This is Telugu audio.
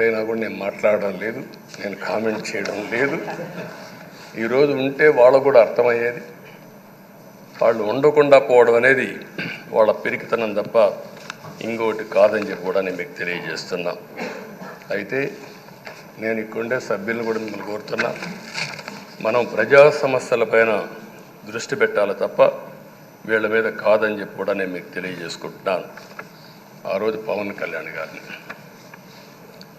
అయినా కూడా నేను మాట్లాడడం లేదు నేను కామెంట్ చేయడం లేదు. ఈరోజు ఉంటే వాళ్ళకు కూడా అర్థమయ్యేది. వాళ్ళు ఉండకుండా పోవడం అనేది వాళ్ళ పెరిగితనం తప్ప ఇంకోటి కాదని చెప్పి కూడా నేను మీకు తెలియజేస్తున్నా. అయితే నేను ఇక్కడుండే సభ్యులను కూడా మిమ్మల్ని కోరుతున్నా మనం ప్రజా సమస్యలపైన దృష్టి పెట్టాలి తప్ప వీళ్ళ మీద కాదని చెప్పి కూడా నేను మీకు తెలియజేసుకుంటున్నాను. ఆ రోజు పవన్ కళ్యాణ్ గారిని.